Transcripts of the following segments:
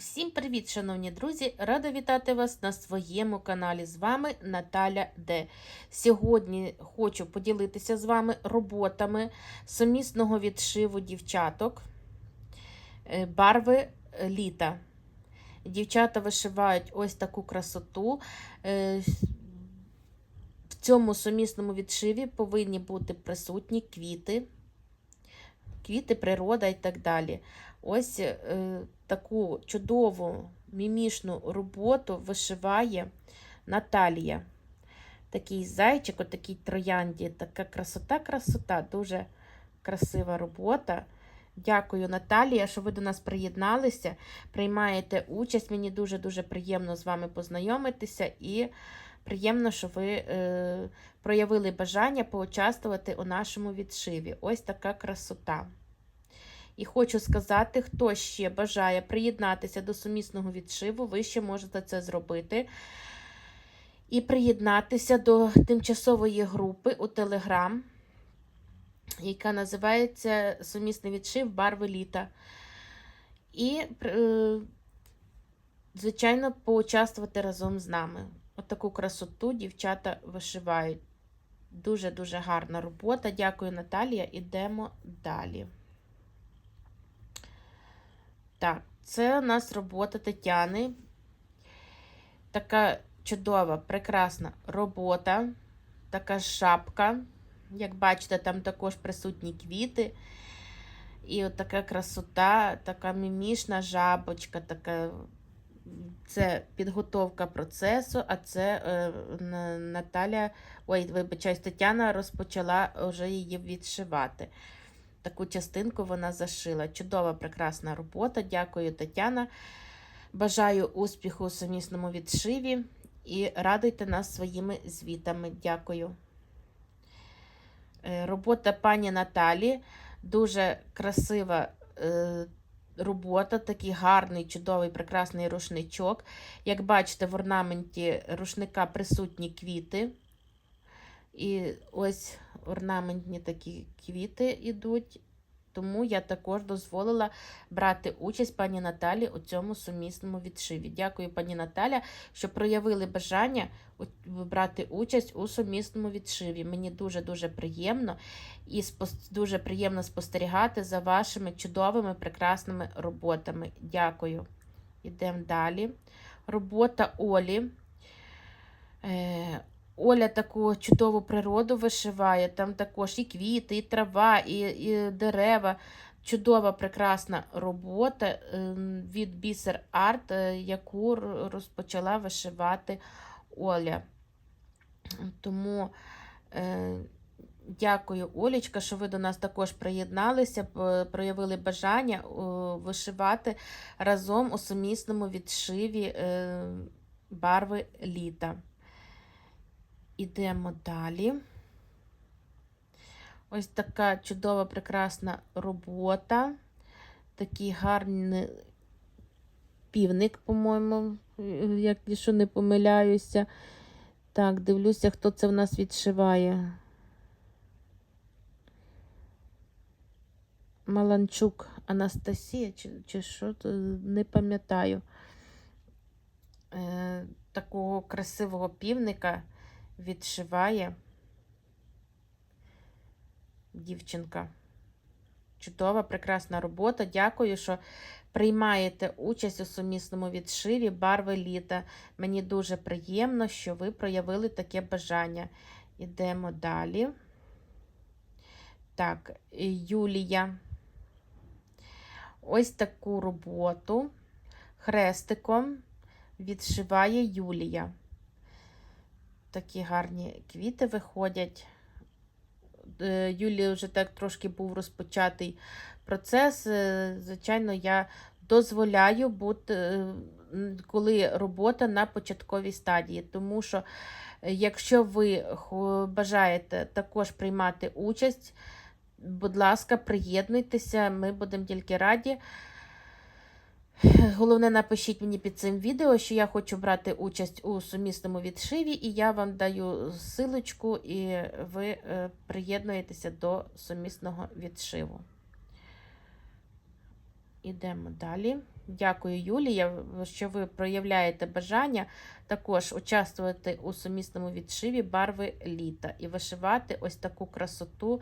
Усім привіт, шановні друзі! Рада вітати вас на своєму каналі. З вами Наталя Д. Сьогодні хочу поділитися з вами роботами сумісного відшиву дівчаток е, барви літа. Дівчата вишивають ось таку красоту. Е, В цьому сумісному відшиві повинні бути присутні квіти, квіти, природа і так далі. Ось е, таку чудову мімішну роботу вишиває Наталія. Такий зайчик, отакий троянді, така красота-красота, дуже красива робота. Дякую, Наталія, що ви до нас приєдналися, приймаєте участь. Мені дуже-дуже приємно з вами познайомитися і приємно, що ви е, проявили бажання поучаствувати у нашому відшиві. Ось така красота. І хочу сказати, хто ще бажає приєднатися до сумісного відшиву, ви ще можете це зробити. І приєднатися до тимчасової групи у Телеграм, яка називається Сумісний відшив барви літа. І, е, звичайно, поучаствувати разом з нами. Отаку красоту дівчата вишивають. Дуже-дуже гарна робота. Дякую, Наталія. Ідемо далі. Так, це у нас робота Тетяни. Така чудова, прекрасна робота. Така шапка. Як бачите, там також присутні квіти. І от така красота, така мімішна жабочка, така. Це підготовка процесу, а це е, Наталя, ой, вибачаюсь, Тетяна розпочала вже її відшивати. Таку частинку вона зашила. Чудова, прекрасна робота. Дякую, Тетяна. Бажаю успіху у сумісному відшиві і радуйте нас своїми звітами. Дякую. Е, Робота пані Наталі. Дуже красива е, робота, такий гарний, чудовий, прекрасний рушничок. Як бачите, в орнаменті рушника присутні квіти. І ось орнаментні такі квіти йдуть. Тому я також дозволила брати участь пані Наталі у цьому сумісному відшиві. Дякую, пані Наталя, що проявили бажання брати участь у сумісному відшиві. Мені дуже-дуже приємно і дуже приємно спостерігати за вашими чудовими, прекрасними роботами. Дякую. Йдемо далі. Робота Олі. Е, Оля таку чудову природу вишиває, там також і квіти, і трава, і, і дерева. Чудова, прекрасна робота ем, від Бісер Арт, е, яку розпочала вишивати Оля. Тому е, дякую, Олічка, що ви до нас також приєдналися, проявили бажання вишивати разом у сумісному відшиві е, барви літа. Ідемо далі. Ось така чудова, прекрасна робота. Такий гарний півник, по-моєму, якщо не помиляюся. Так, дивлюся, хто це в нас відшиває. Маланчук Анастасія, чи, чи що, не пам'ятаю. Е, Такого красивого півника відшиває дівчинка. Чудова, прекрасна робота. Дякую, що приймаєте участь у сумісному відшиві барви літа. Мені дуже приємно, що ви проявили таке бажання. Ідемо далі. Так, Юлія. Ось таку роботу хрестиком відшиває Юлія. Такі гарні квіти виходять. Е, Юлії вже так трошки був розпочатий процес. Е, звичайно, я дозволяю бути, е, коли робота на початковій стадії. Тому що, якщо ви бажаєте також приймати участь, будь ласка, приєднуйтеся, ми будемо тільки раді. Головне, напишіть мені під цим відео, що я хочу брати участь у сумісному відшиві, і я вам даю силочку, і ви е, приєднуєтеся до сумісного відшиву. Ідемо далі. Дякую, Юлія, що ви проявляєте бажання також участвувати у сумісному відшиві барви літа і вишивати ось таку красоту.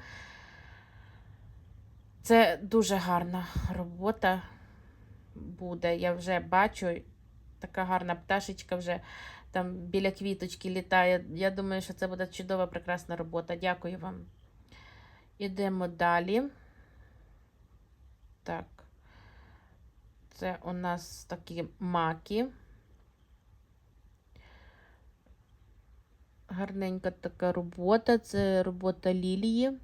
Це дуже гарна робота буде. Я вже бачу, така гарна пташечка вже там біля квіточки літає. Я думаю, що це буде чудова, прекрасна робота. Дякую вам. Ідемо далі. Так. Це у нас такі маки. Гарненька така робота. Це робота лілії.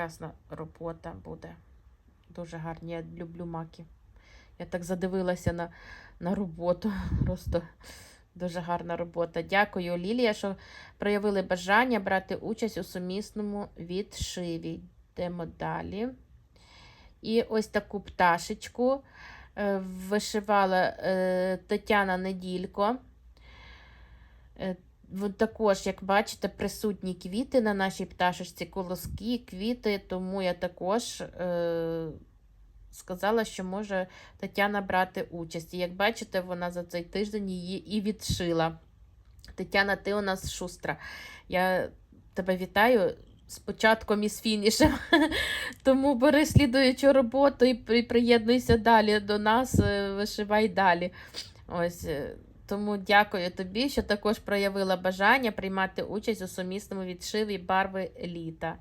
Прекрасна робота буде. Дуже гарні. Я люблю маки. Я так задивилася на, на роботу. Просто дуже гарна робота. Дякую, Лілія, що проявили бажання брати участь у сумісному відшиві. Йдемо далі. І ось таку пташечку е, вишивала е, Тетяна Неділько. Е, Також, як бачите, присутні квіти на нашій пташечці, колоски, квіти, тому я також е, сказала, що може Тетяна брати участь. І як бачите, вона за цей тиждень її і відшила. Тетяна, ти у нас шустра. Я тебе вітаю з початком і з фінішем. Тому бери слідуючу роботу і приєднуйся далі до нас, е, вишивай далі. Ось. Тому дякую тобі, що також проявила бажання приймати участь у сумісному відшиві барви літа.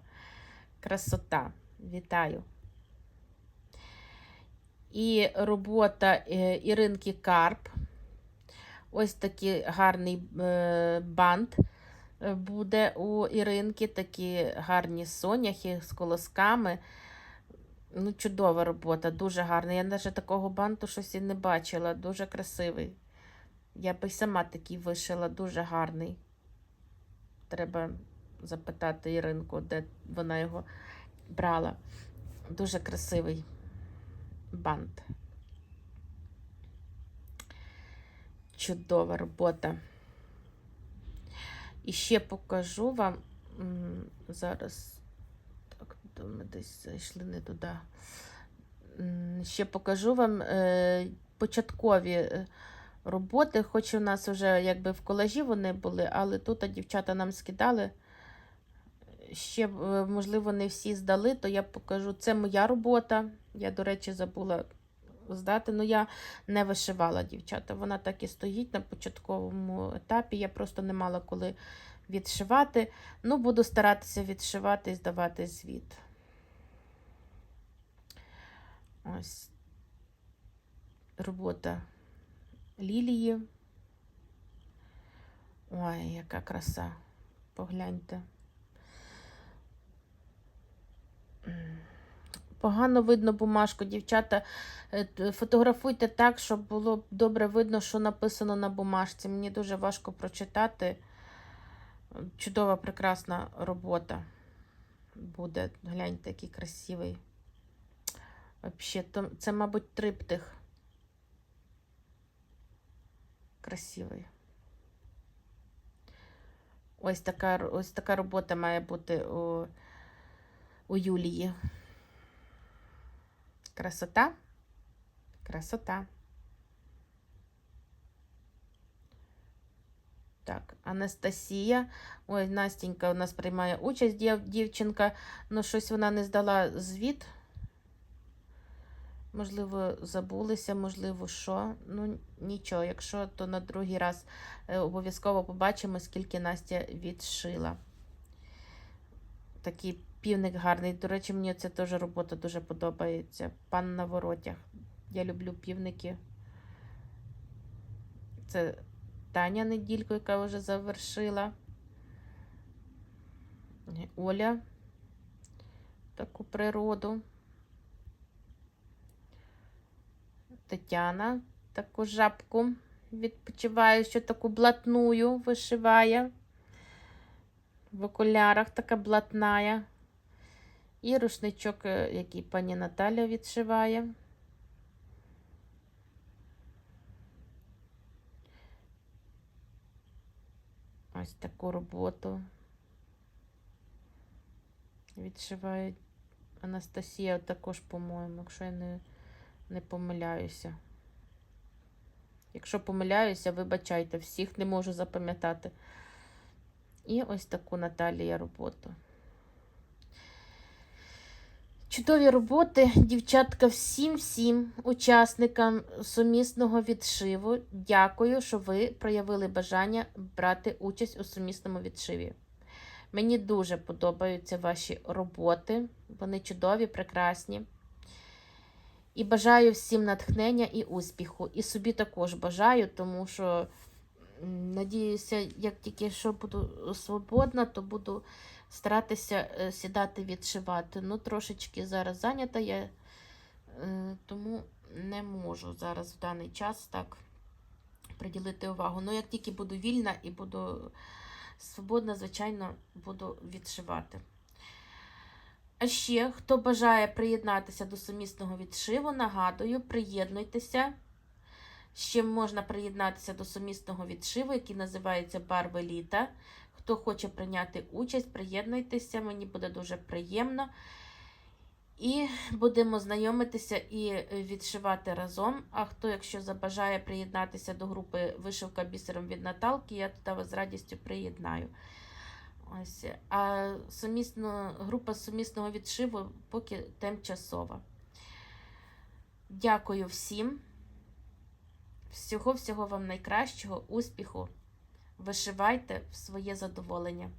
Красота. Вітаю. І робота е, Іринки Карп. Ось такий гарний е, бант е, буде у Іринки, такі гарні соняхи з колосками. Ну, чудова робота, дуже гарна. Я навіть такого банту щось і не бачила. Дуже красивий. Я би сама такий вишила, дуже гарний. Треба запитати Іринку, де вона його брала. Дуже красивий бант. Чудова робота. І ще покажу вам зараз. Так, ми десь зайшли не туди. Ще покажу вам е, початкові е, роботи, хоч у нас вже якби в колажі вони були, але тут дівчата нам скидали. Ще, е, можливо, не всі здали, то я покажу. Це моя робота. Я, до речі, забула здати. Ну, я не вишивала, дівчата. Вона так і стоїть на початковому етапі. Я просто не мала коли відшивати. Ну, буду старатися відшивати і здавати звіт. Ось робота лілії. Ой, яка краса. Погляньте. Погано видно бумажку, дівчата. Е, Фотографуйте так, щоб було добре видно, що написано на бумажці. Мені дуже важко прочитати. Чудова, прекрасна робота буде. Гляньте, який красивий. То, це, мабуть, триптих. Красивий. Ось така, ось така робота має бути у, у Юлії. Красота? Красота. Так, Анастасія. Ой, Настенька у нас приймає участь, дів, дівчинка. Ну, щось вона не здала звіт. Можливо, забулися, можливо, що. Ну, нічого, якщо, то на другий раз е, обов'язково побачимо, скільки Настя відшила. Такий півник гарний. До речі, мені ця теж робота дуже подобається. Пан на воротях. Я люблю півники. Це Таня неділько, яка вже завершила. Оля. Таку природу. Тетяна таку жабку відпочиває, що таку блатную вишиває. В окулярах така блатная. І рушничок, е, який пані Наталя відшиває. Ось таку роботу відшиває Анастасія також, по-моєму, якщо я не, не помиляюся. Якщо помиляюся, вибачайте, всіх не можу запам'ятати. І ось таку Наталія роботу. Чудові роботи, дівчатка, всім-всім учасникам сумісного відшиву. Дякую, що ви проявили бажання брати участь у сумісному відшиві. Мені дуже подобаються ваші роботи. Вони чудові, прекрасні. І бажаю всім натхнення і успіху. І собі також бажаю, тому що надіюся, як тільки що буду свободна, то буду старатися е, сідати відшивати. Ну, трошечки зараз зайнята я, е, тому не можу зараз в даний час так приділити увагу. Ну, як тільки буду вільна і буду свободна, звичайно, буду відшивати. А ще, хто бажає приєднатися до сумісного відшиву, нагадую, приєднуйтеся. Ще можна приєднатися до сумісного відшиву, який називається Барви літа. Хто хоче прийняти участь, приєднуйтеся, мені буде дуже приємно. І будемо знайомитися і відшивати разом. А хто, якщо забажає приєднатися до групи Вишивка бісером від Наталки, я туди вас з радістю приєднаю. Ось. А сумісно, група сумісного відшиву поки тимчасова. Дякую всім. Всього-всього вам найкращого, успіху. Вишивайте в своє задоволення.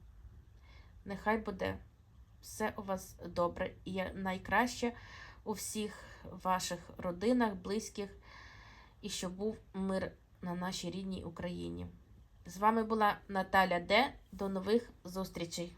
Нехай буде все у вас добре і найкраще у всіх ваших родинах, близьких, і щоб був мир на нашій рідній Україні. З вами була Наталя Д. До нових зустрічей!